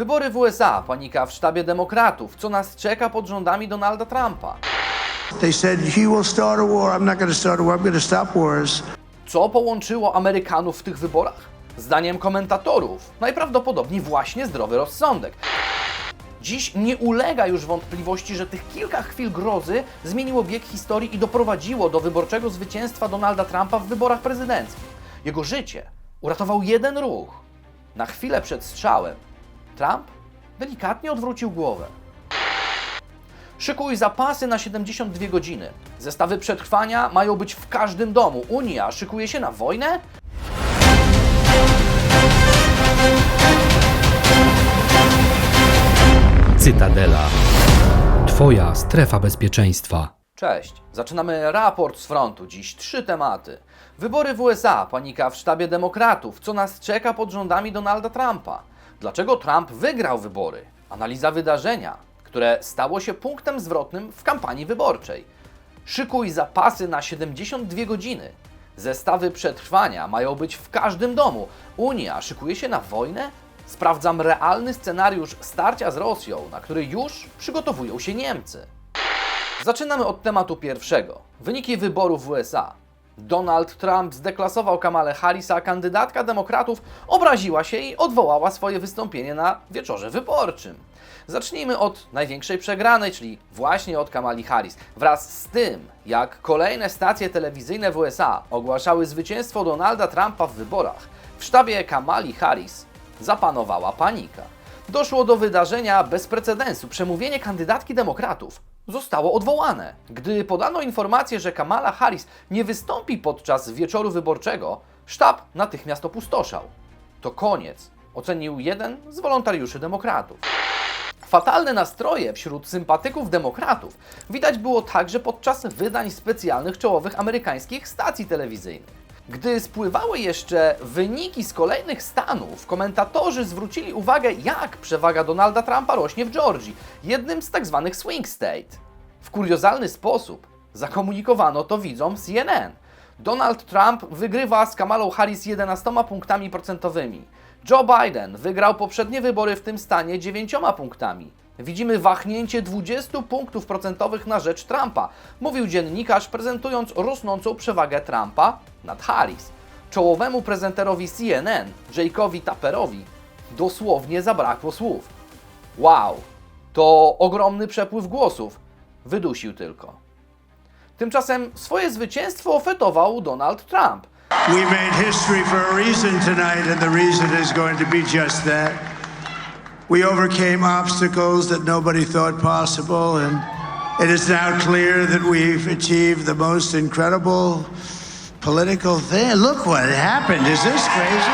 Wybory w USA, panika w sztabie demokratów, co nas czeka pod rządami Donalda Trumpa. They said, he will start a war. I'm not going to start a war. I'm going to stop wars. Co połączyło Amerykanów w tych wyborach? Zdaniem komentatorów, najprawdopodobniej właśnie zdrowy rozsądek. Dziś nie ulega już wątpliwości, że tych kilka chwil grozy zmieniło bieg historii i doprowadziło do wyborczego zwycięstwa Donalda Trumpa w wyborach prezydenckich. Jego życie uratował jeden ruch. Na chwilę przed strzałem Trump delikatnie odwrócił głowę. Szykuj zapasy na 72 godziny. Zestawy przetrwania mają być w każdym domu. Unia szykuje się na wojnę? Cytadela. Twoja strefa bezpieczeństwa. Cześć. Zaczynamy raport z frontu. Dziś trzy tematy. Wybory w USA, panika w sztabie demokratów, co nas czeka pod rządami Donalda Trumpa. Dlaczego Trump wygrał wybory? Analiza wydarzenia, które stało się punktem zwrotnym w kampanii wyborczej. Szykuj zapasy na 72 godziny. Zestawy przetrwania mają być w każdym domu. Unia szykuje się na wojnę? Sprawdzam realny scenariusz starcia z Rosją, na który już przygotowują się Niemcy. Zaczynamy od tematu pierwszego. Wyniki wyborów w USA. Donald Trump zdeklasował Kamalę Harris, a kandydatka demokratów obraziła się i odwołała swoje wystąpienie na wieczorze wyborczym. Zacznijmy od największej przegranej, czyli właśnie od Kamali Harris. Wraz z tym, jak kolejne stacje telewizyjne w USA ogłaszały zwycięstwo Donalda Trumpa w wyborach, w sztabie Kamali Harris zapanowała panika. Doszło do wydarzenia bez precedensu. Przemówienie kandydatki demokratów zostało odwołane. Gdy podano informację, że Kamala Harris nie wystąpi podczas wieczoru wyborczego, sztab natychmiast opustoszał. To koniec, ocenił jeden z wolontariuszy demokratów. Fatalne nastroje wśród sympatyków demokratów widać było także podczas wydań specjalnych czołowych amerykańskich stacji telewizyjnych. Gdy spływały jeszcze wyniki z kolejnych stanów, komentatorzy zwrócili uwagę, jak przewaga Donalda Trumpa rośnie w Georgii, jednym z tak zwanych swing state. W kuriozalny sposób zakomunikowano to widzom CNN. Donald Trump wygrywa z Kamalą Harris 11 punktami procentowymi. Joe Biden wygrał poprzednie wybory w tym stanie 9 punktami. Widzimy wahnięcie 20 punktów procentowych na rzecz Trumpa, mówił dziennikarz, prezentując rosnącą przewagę Trumpa nad Harris. Czołowemu prezenterowi CNN, Jake'owi Tapperowi, dosłownie zabrakło słów. Wow, to ogromny przepływ głosów. Wydusił tylko. Tymczasem swoje zwycięstwo ofetował Donald Trump. We made history for a reason tonight, and the reason is going to be just that. We overcame obstacles that nobody thought possible, and it is now clear that we've achieved the most incredible political thing. Look what happened. Is this crazy?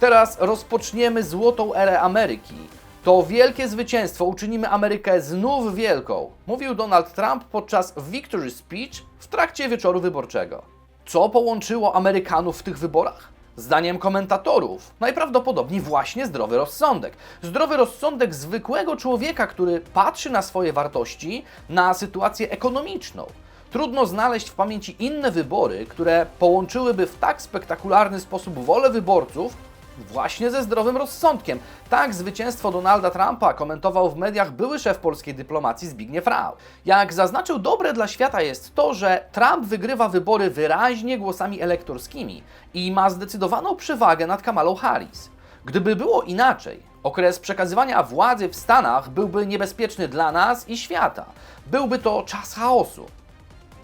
Teraz rozpoczniemy złotą erę Ameryki. To wielkie zwycięstwo uczynimy Amerykę znów wielką, mówił Donald Trump podczas Victory Speech w trakcie wieczoru wyborczego. Co połączyło Amerykanów w tych wyborach? Zdaniem komentatorów, najprawdopodobniej właśnie zdrowy rozsądek. Zdrowy rozsądek zwykłego człowieka, który patrzy na swoje wartości, na sytuację ekonomiczną. Trudno znaleźć w pamięci inne wybory, które połączyłyby w tak spektakularny sposób wolę wyborców właśnie ze zdrowym rozsądkiem. Tak zwycięstwo Donalda Trumpa komentował w mediach były szef polskiej dyplomacji Zbigniew Rau. Jak zaznaczył, dobre dla świata jest to, że Trump wygrywa wybory wyraźnie głosami elektorskimi i ma zdecydowaną przewagę nad Kamalą Harris. Gdyby było inaczej, okres przekazywania władzy w Stanach byłby niebezpieczny dla nas i świata. Byłby to czas chaosu.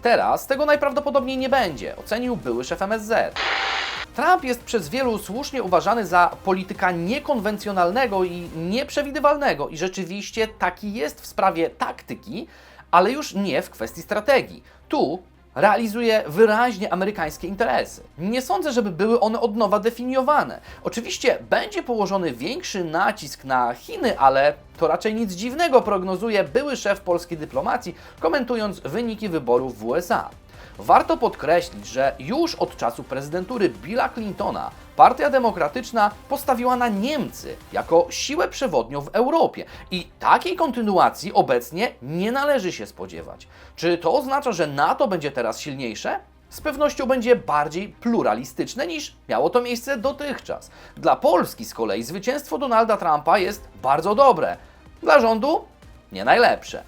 Teraz tego najprawdopodobniej nie będzie, ocenił były szef MSZ. Trump jest przez wielu słusznie uważany za polityka niekonwencjonalnego i nieprzewidywalnego i rzeczywiście taki jest w sprawie taktyki, ale już nie w kwestii strategii. Tu realizuje wyraźnie amerykańskie interesy. Nie sądzę, żeby były one od nowa definiowane. Oczywiście będzie położony większy nacisk na Chiny, ale to raczej nic dziwnego, prognozuje były szef polskiej dyplomacji, komentując wyniki wyborów w USA. Warto podkreślić, że już od czasu prezydentury Billa Clintona Partia Demokratyczna postawiła na Niemcy jako siłę przewodnią w Europie i takiej kontynuacji obecnie nie należy się spodziewać. Czy to oznacza, że NATO będzie teraz silniejsze? z pewnością będzie bardziej pluralistyczne niż miało to miejsce dotychczas. Dla Polski z kolei zwycięstwo Donalda Trumpa jest bardzo dobre, dla rządu nie najlepsze.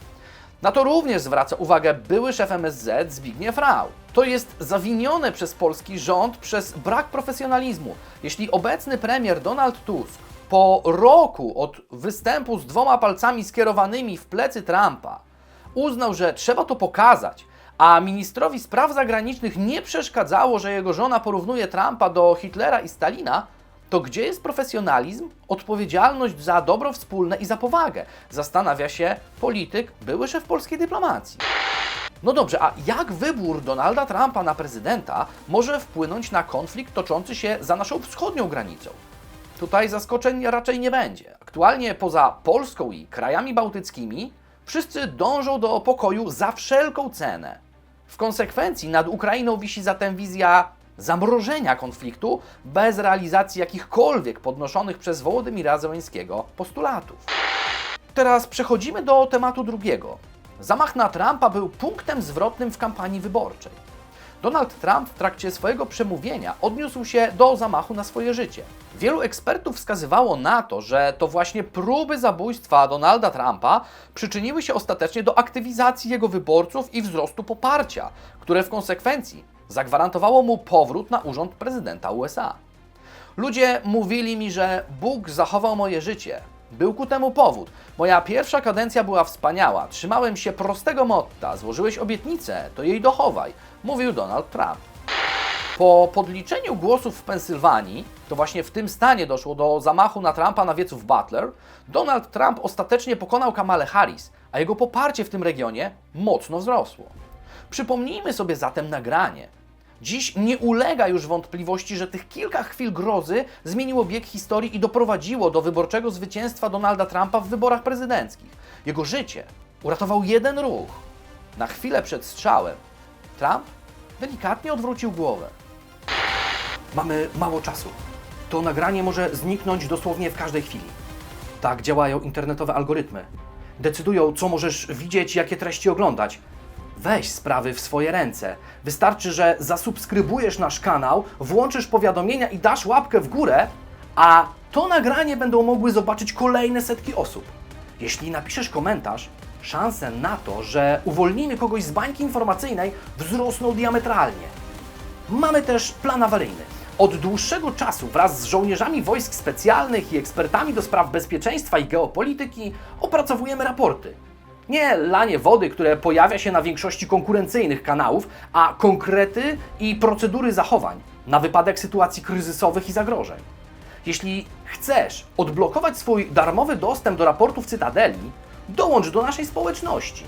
Na to również zwraca uwagę były szef MSZ Zbigniew Rau. To jest zawinione przez polski rząd przez brak profesjonalizmu. Jeśli obecny premier Donald Tusk po roku od występu z dwoma palcami skierowanymi w plecy Trumpa uznał, że trzeba to pokazać, a ministrowi spraw zagranicznych nie przeszkadzało, że jego żona porównuje Trumpa do Hitlera i Stalina, to gdzie jest profesjonalizm, odpowiedzialność za dobro wspólne i za powagę? Zastanawia się polityk, były szef polskiej dyplomacji. No dobrze, a jak wybór Donalda Trumpa na prezydenta może wpłynąć na konflikt toczący się za naszą wschodnią granicą? Tutaj zaskoczeń raczej nie będzie. Aktualnie poza Polską i krajami bałtyckimi wszyscy dążą do pokoju za wszelką cenę. W konsekwencji nad Ukrainą wisi zatem wizja zamrożenia konfliktu bez realizacji jakichkolwiek podnoszonych przez Wołodymira Zełenskiego postulatów. Teraz przechodzimy do tematu drugiego. Zamach na Trumpa był punktem zwrotnym w kampanii wyborczej. Donald Trump w trakcie swojego przemówienia odniósł się do zamachu na swoje życie. Wielu ekspertów wskazywało na to, że to właśnie próby zabójstwa Donalda Trumpa przyczyniły się ostatecznie do aktywizacji jego wyborców i wzrostu poparcia, które w konsekwencji zagwarantowało mu powrót na urząd prezydenta USA. Ludzie mówili mi, że Bóg zachował moje życie. Był ku temu powód. Moja pierwsza kadencja była wspaniała. Trzymałem się prostego motta. Złożyłeś obietnicę, to jej dochowaj, mówił Donald Trump. Po podliczeniu głosów w Pensylwanii, to właśnie w tym stanie doszło do zamachu na Trumpa na wiecu w Butler, Donald Trump ostatecznie pokonał Kamalę Harris, a jego poparcie w tym regionie mocno wzrosło. Przypomnijmy sobie zatem nagranie. Dziś nie ulega już wątpliwości, że tych kilka chwil grozy zmieniło bieg historii i doprowadziło do wyborczego zwycięstwa Donalda Trumpa w wyborach prezydenckich. Jego życie uratował jeden ruch. Na chwilę przed strzałem Trump delikatnie odwrócił głowę. Mamy mało czasu. To nagranie może zniknąć dosłownie w każdej chwili. Tak działają internetowe algorytmy. Decydują, co możesz widzieć, jakie treści oglądać. Weź sprawy w swoje ręce. Wystarczy, że zasubskrybujesz nasz kanał, włączysz powiadomienia i dasz łapkę w górę, a to nagranie będą mogły zobaczyć kolejne setki osób. Jeśli napiszesz komentarz, szanse na to, że uwolnimy kogoś z bańki informacyjnej wzrosną diametralnie. Mamy też plan awaryjny. Od dłuższego czasu wraz z żołnierzami wojsk specjalnych i ekspertami do spraw bezpieczeństwa i geopolityki opracowujemy raporty. Nie lanie wody, które pojawia się na większości konkurencyjnych kanałów, a konkrety i procedury zachowań na wypadek sytuacji kryzysowych i zagrożeń. Jeśli chcesz odblokować swój darmowy dostęp do raportów Cytadeli, dołącz do naszej społeczności.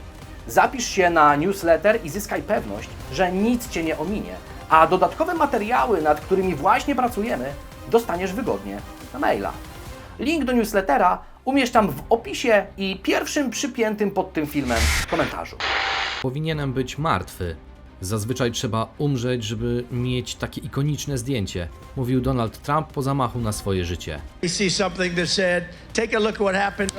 Zapisz się na newsletter i zyskaj pewność, że nic Cię nie ominie, a dodatkowe materiały, nad którymi właśnie pracujemy, dostaniesz wygodnie na maila. Link do newslettera umieszczam w opisie i pierwszym przypiętym pod tym filmem komentarzu. Powinienem być martwy. Zazwyczaj trzeba umrzeć, żeby mieć takie ikoniczne zdjęcie, mówił Donald Trump po zamachu na swoje życie. I see something that said, take a look at what happened.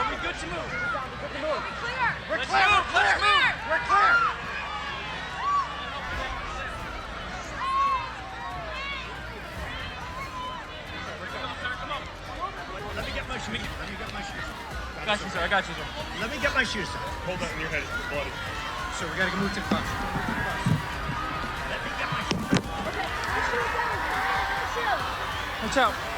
Are we good to move? We're clear. move. We're clear. move. We're clear. Come on. Let me get my shoes. Let me get my shoes. I got you, sir. I got you, sir. Let me get my shoes. Hold that in your head, it's bloody. So we gotta move to the front. Let me get my shoes. Watch out.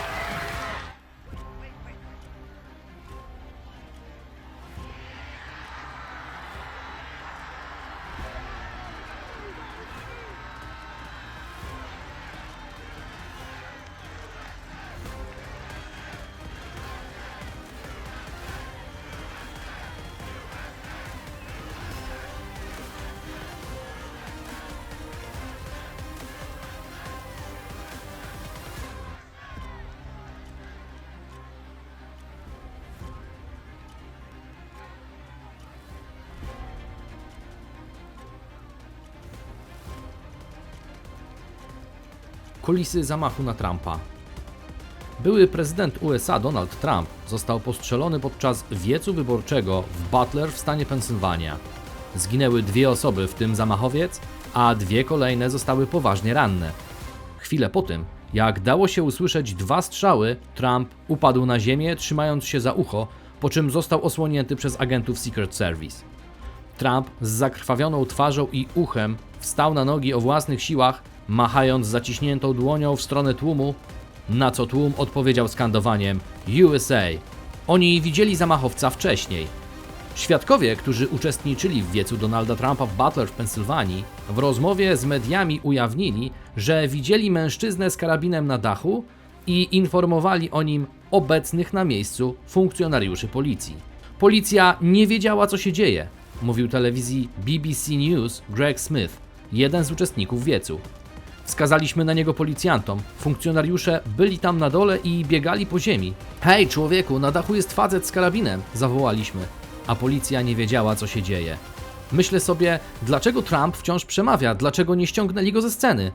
Kulisy zamachu na Trumpa. Były prezydent USA Donald Trump został postrzelony podczas wiecu wyborczego w Butler w stanie Pensylwania. Zginęły dwie osoby, w tym zamachowiec, a dwie kolejne zostały poważnie ranne. Chwilę po tym, jak dało się usłyszeć dwa strzały, Trump upadł na ziemię, trzymając się za ucho, po czym został osłonięty przez agentów Secret Service. Trump z zakrwawioną twarzą i uchem wstał na nogi o własnych siłach, machając zaciśniętą dłonią w stronę tłumu, na co tłum odpowiedział skandowaniem USA. Oni widzieli zamachowca wcześniej. Świadkowie, którzy uczestniczyli w wiecu Donalda Trumpa w Butler w Pensylwanii, w rozmowie z mediami ujawnili, że widzieli mężczyznę z karabinem na dachu i informowali o nim obecnych na miejscu funkcjonariuszy policji. Policja nie wiedziała, co się dzieje, mówił telewizji BBC News Greg Smith, jeden z uczestników wiecu. Wskazaliśmy na niego policjantom. Funkcjonariusze byli tam na dole i biegali po ziemi. Hej, człowieku, na dachu jest facet z karabinem, zawołaliśmy, a policja nie wiedziała, co się dzieje. Myślę sobie, dlaczego Trump wciąż przemawia, dlaczego nie ściągnęli go ze sceny.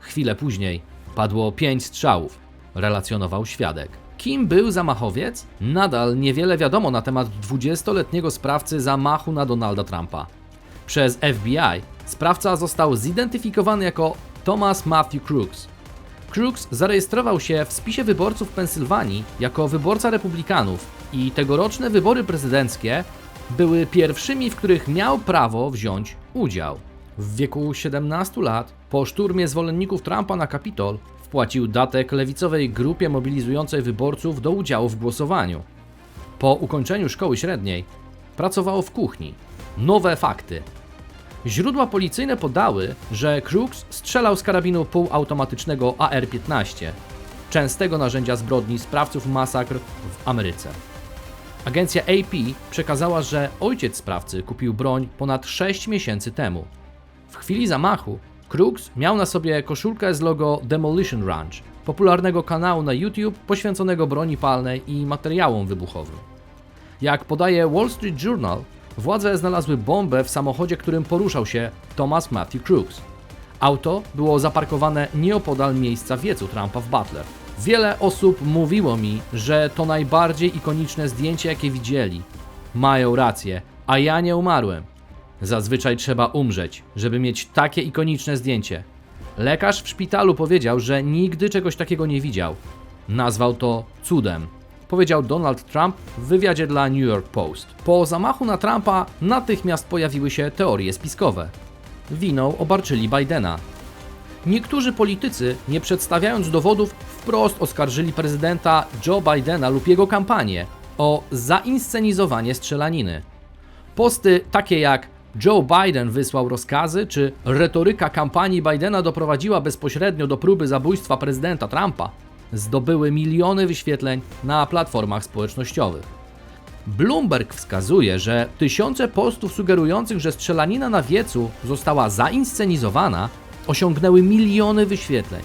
Chwilę później padło pięć strzałów, relacjonował świadek. Kim był zamachowiec? Nadal niewiele wiadomo na temat 20-letniego sprawcy zamachu na Donalda Trumpa. Przez FBI sprawca został zidentyfikowany jako Thomas Matthew Crooks. Crooks zarejestrował się w spisie wyborców Pensylwanii jako wyborca republikanów i tegoroczne wybory prezydenckie były pierwszymi, w których miał prawo wziąć udział. W wieku 17 lat, po szturmie zwolenników Trumpa na Kapitol, wpłacił datek lewicowej grupie mobilizującej wyborców do udziału w głosowaniu. Po ukończeniu szkoły średniej pracował w kuchni. Nowe fakty. Źródła policyjne podały, że Crooks strzelał z karabinu półautomatycznego AR-15, częstego narzędzia zbrodni sprawców masakr w Ameryce. Agencja AP przekazała, że ojciec sprawcy kupił broń ponad 6 miesięcy temu. W chwili zamachu Crooks miał na sobie koszulkę z logo Demolition Ranch, popularnego kanału na YouTube poświęconego broni palnej i materiałom wybuchowym. Jak podaje Wall Street Journal, władze znalazły bombę w samochodzie, którym poruszał się Thomas Matthew Crooks. Auto było zaparkowane nieopodal miejsca wiecu Trumpa w Butler. Wiele osób mówiło mi, że to najbardziej ikoniczne zdjęcie, jakie widzieli. Mają rację, a ja nie umarłem. Zazwyczaj trzeba umrzeć, żeby mieć takie ikoniczne zdjęcie. Lekarz w szpitalu powiedział, że nigdy czegoś takiego nie widział. Nazwał to cudem. Powiedział Donald Trump w wywiadzie dla New York Post. Po zamachu na Trumpa natychmiast pojawiły się teorie spiskowe. Winą obarczyli Bidena. Niektórzy politycy, nie przedstawiając dowodów, wprost oskarżyli prezydenta Joe Bidena lub jego kampanię o zainscenizowanie strzelaniny. Posty takie jak Joe Biden wysłał rozkazy, czy retoryka kampanii Bidena doprowadziła bezpośrednio do próby zabójstwa prezydenta Trumpa, zdobyły miliony wyświetleń na platformach społecznościowych. Bloomberg wskazuje, że tysiące postów sugerujących, że strzelanina na wiecu została zainscenizowana, osiągnęły miliony wyświetleń,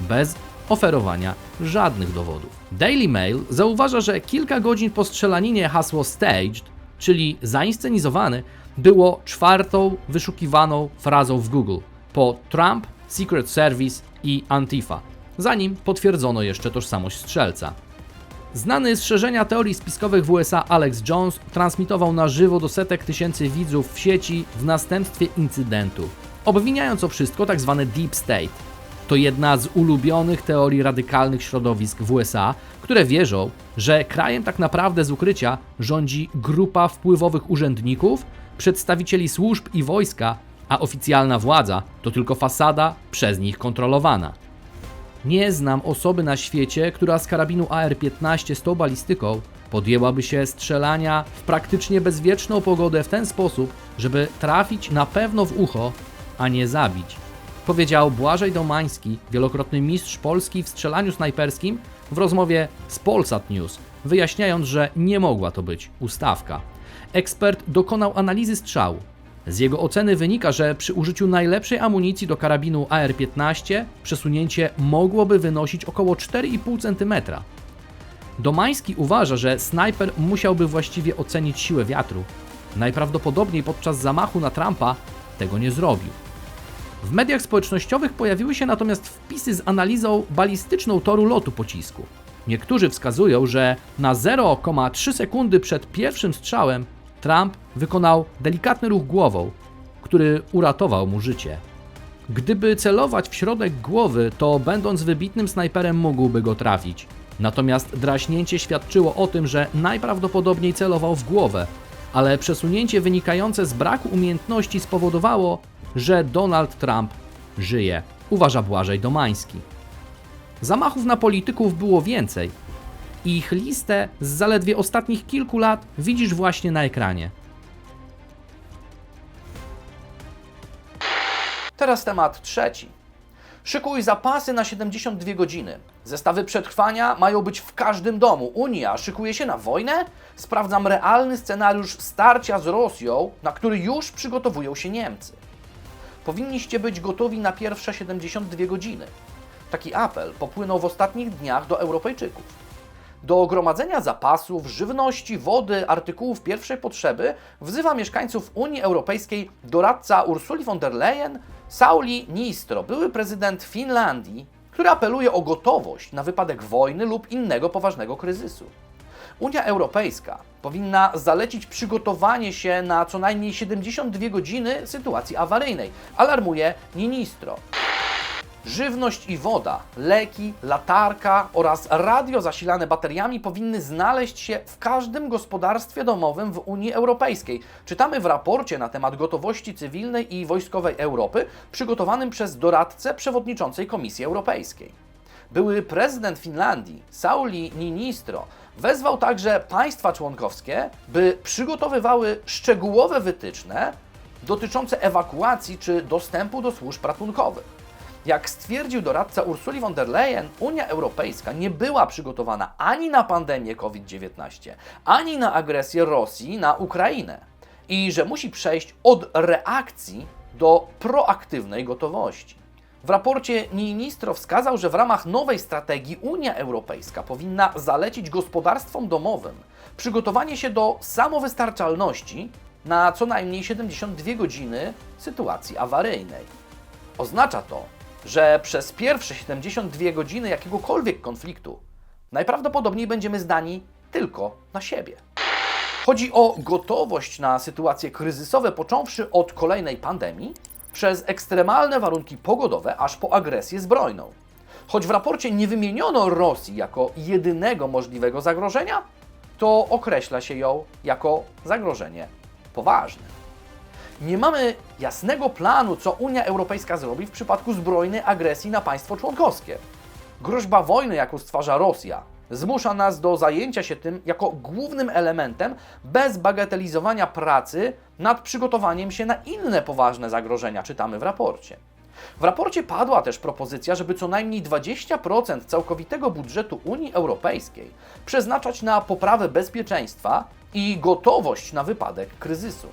bez oferowania żadnych dowodów. Daily Mail zauważa, że kilka godzin po strzelaninie hasło staged, czyli zainscenizowany, było czwartą wyszukiwaną frazą w Google po Trump, Secret Service i Antifa, zanim potwierdzono jeszcze tożsamość strzelca. Znany z szerzenia teorii spiskowych w USA Alex Jones transmitował na żywo do setek tysięcy widzów w sieci w następstwie incydentu, obwiniając o wszystko tzw. Deep State. To jedna z ulubionych teorii radykalnych środowisk w USA, które wierzą, że krajem tak naprawdę z ukrycia rządzi grupa wpływowych urzędników, przedstawicieli służb i wojska, a oficjalna władza to tylko fasada przez nich kontrolowana. Nie znam osoby na świecie, która z karabinu AR-15 z tą balistyką podjęłaby się strzelania w praktycznie bezwieczną pogodę w ten sposób, żeby trafić na pewno w ucho, a nie zabić. Powiedział Błażej Domański, wielokrotny mistrz Polski w strzelaniu snajperskim w rozmowie z Polsat News, wyjaśniając, że nie mogła to być ustawka. Ekspert dokonał analizy strzału. Z jego oceny wynika, że przy użyciu najlepszej amunicji do karabinu AR-15 przesunięcie mogłoby wynosić około 4,5 cm. Domański uważa, że snajper musiałby właściwie ocenić siłę wiatru. Najprawdopodobniej podczas zamachu na Trumpa tego nie zrobił. W mediach społecznościowych pojawiły się natomiast wpisy z analizą balistyczną toru lotu pocisku. Niektórzy wskazują, że na 0,3 sekundy przed pierwszym strzałem Trump wykonał delikatny ruch głową, który uratował mu życie. Gdyby celować w środek głowy, to będąc wybitnym snajperem mógłby go trafić. Natomiast draśnięcie świadczyło o tym, że najprawdopodobniej celował w głowę, ale przesunięcie wynikające z braku umiejętności spowodowało, że Donald Trump żyje, uważa Błażej Domański. Zamachów na polityków było więcej. Ich listę z zaledwie ostatnich kilku lat widzisz właśnie na ekranie. Teraz temat trzeci. Szykuj zapasy na 72 godziny. Zestawy przetrwania mają być w każdym domu. Unia szykuje się na wojnę? Sprawdzam realny scenariusz starcia z Rosją, na który już przygotowują się Niemcy. Powinniście być gotowi na pierwsze 72 godziny. Taki apel popłynął w ostatnich dniach do Europejczyków. Do gromadzenia zapasów, żywności, wody, artykułów pierwszej potrzeby wzywa mieszkańców Unii Europejskiej doradca Ursuli von der Leyen, Sauli Niistro, były prezydent Finlandii, który apeluje o gotowość na wypadek wojny lub innego poważnego kryzysu. Unia Europejska powinna zalecić przygotowanie się na co najmniej 72 godziny sytuacji awaryjnej, alarmuje Ministro. Żywność i woda, leki, latarka oraz radio zasilane bateriami powinny znaleźć się w każdym gospodarstwie domowym w Unii Europejskiej. Czytamy w raporcie na temat gotowości cywilnej i wojskowej Europy, przygotowanym przez doradcę przewodniczącej Komisji Europejskiej. Były prezydent Finlandii, Sauli Niinistro, wezwał także państwa członkowskie, by przygotowywały szczegółowe wytyczne dotyczące ewakuacji czy dostępu do służb ratunkowych. Jak stwierdził doradca Ursuli von der Leyen, Unia Europejska nie była przygotowana ani na pandemię COVID-19, ani na agresję Rosji na Ukrainę i że musi przejść od reakcji do proaktywnej gotowości. W raporcie Niinistro wskazał, że w ramach nowej strategii Unia Europejska powinna zalecić gospodarstwom domowym przygotowanie się do samowystarczalności na co najmniej 72 godziny sytuacji awaryjnej. Oznacza to, że przez pierwsze 72 godziny jakiegokolwiek konfliktu najprawdopodobniej będziemy zdani tylko na siebie. Chodzi o gotowość na sytuacje kryzysowe, począwszy od kolejnej pandemii, przez ekstremalne warunki pogodowe, aż po agresję zbrojną. Choć w raporcie nie wymieniono Rosji jako jedynego możliwego zagrożenia, to określa się ją jako zagrożenie poważne. Nie mamy jasnego planu, co Unia Europejska zrobi w przypadku zbrojnej agresji na państwo członkowskie. Groźba wojny, jaką stwarza Rosja, zmusza nas do zajęcia się tym jako głównym elementem, bez bagatelizowania pracy nad przygotowaniem się na inne poważne zagrożenia, czytamy w raporcie. W raporcie padła też propozycja, żeby co najmniej 20% całkowitego budżetu Unii Europejskiej przeznaczać na poprawę bezpieczeństwa i gotowość na wypadek kryzysu.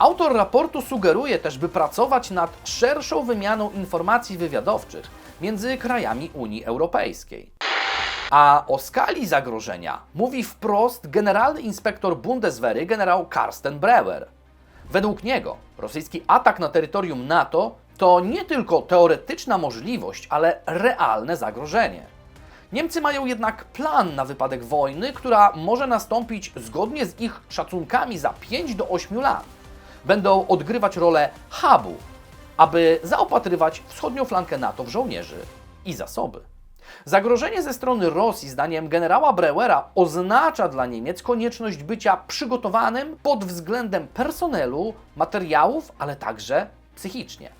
Autor raportu sugeruje też, by pracować nad szerszą wymianą informacji wywiadowczych między krajami Unii Europejskiej. A o skali zagrożenia mówi wprost generalny inspektor Bundeswehry generał Karsten Breuer. Według niego rosyjski atak na terytorium NATO to nie tylko teoretyczna możliwość, ale realne zagrożenie. Niemcy mają jednak plan na wypadek wojny, która może nastąpić zgodnie z ich szacunkami za 5 do 8 lat. Będą odgrywać rolę hubu, aby zaopatrywać wschodnią flankę NATO w żołnierzy i zasoby. Zagrożenie ze strony Rosji, zdaniem generała Breuera, oznacza dla Niemiec konieczność bycia przygotowanym pod względem personelu, materiałów, ale także psychicznie.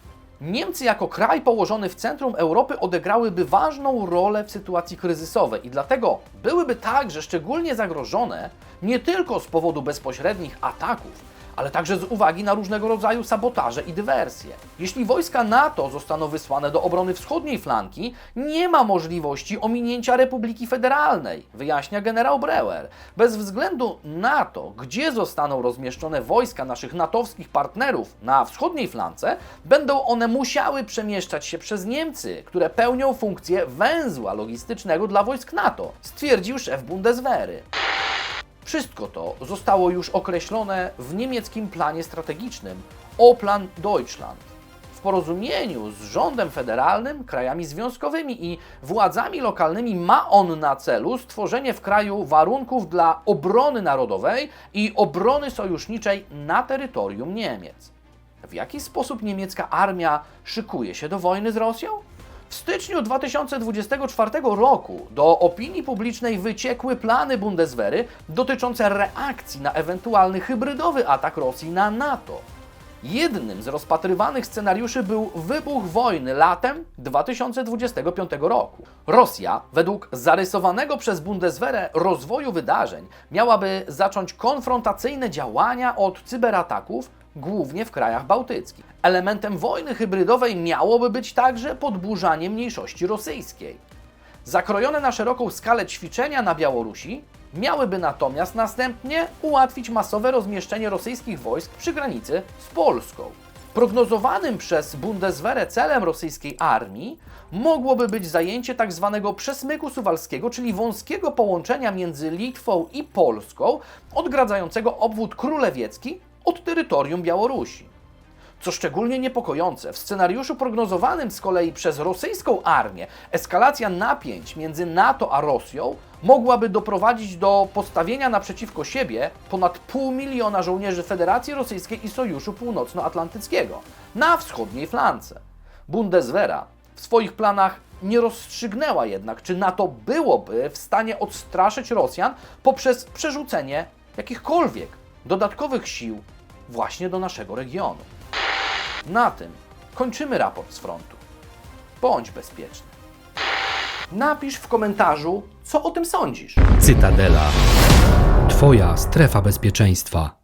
Niemcy jako kraj położony w centrum Europy odegrałyby ważną rolę w sytuacji kryzysowej i dlatego byłyby także szczególnie zagrożone nie tylko z powodu bezpośrednich ataków, ale także z uwagi na różnego rodzaju sabotaże i dywersje. Jeśli wojska NATO zostaną wysłane do obrony wschodniej flanki, nie ma możliwości ominięcia Republiki Federalnej, wyjaśnia generał Breuer. Bez względu na to, gdzie zostaną rozmieszczone wojska naszych natowskich partnerów na wschodniej flance, będą one musiały przemieszczać się przez Niemcy, które pełnią funkcję węzła logistycznego dla wojsk NATO, stwierdził szef Bundeswehry. Wszystko to zostało już określone w niemieckim planie strategicznym O Plan Deutschland. W porozumieniu z rządem federalnym, krajami związkowymi i władzami lokalnymi ma on na celu stworzenie w kraju warunków dla obrony narodowej i obrony sojuszniczej na terytorium Niemiec. W jaki sposób niemiecka armia szykuje się do wojny z Rosją? W styczniu 2024 roku do opinii publicznej wyciekły plany Bundeswehry dotyczące reakcji na ewentualny hybrydowy atak Rosji na NATO. Jednym z rozpatrywanych scenariuszy był wybuch wojny latem 2025 roku. Rosja, według zarysowanego przez Bundeswehrę rozwoju wydarzeń, miałaby zacząć konfrontacyjne działania od cyberataków, głównie w krajach bałtyckich. Elementem wojny hybrydowej miałoby być także podburzanie mniejszości rosyjskiej. Zakrojone na szeroką skalę ćwiczenia na Białorusi miałyby natomiast następnie ułatwić masowe rozmieszczenie rosyjskich wojsk przy granicy z Polską. Prognozowanym przez Bundeswehrę celem rosyjskiej armii mogłoby być zajęcie tzw. przesmyku suwalskiego, czyli wąskiego połączenia między Litwą i Polską, odgradzającego obwód królewiecki od terytorium Białorusi. Co szczególnie niepokojące, w scenariuszu prognozowanym z kolei przez rosyjską armię, eskalacja napięć między NATO a Rosją mogłaby doprowadzić do postawienia naprzeciwko siebie ponad pół miliona żołnierzy Federacji Rosyjskiej i Sojuszu Północnoatlantyckiego na wschodniej flance. Bundeswehra w swoich planach nie rozstrzygnęła jednak, czy NATO byłoby w stanie odstraszyć Rosjan poprzez przerzucenie jakichkolwiek dodatkowych sił właśnie do naszego regionu. Na tym kończymy raport z frontu. Bądź bezpieczny. Napisz w komentarzu, co o tym sądzisz. Cytadela. Twoja strefa bezpieczeństwa.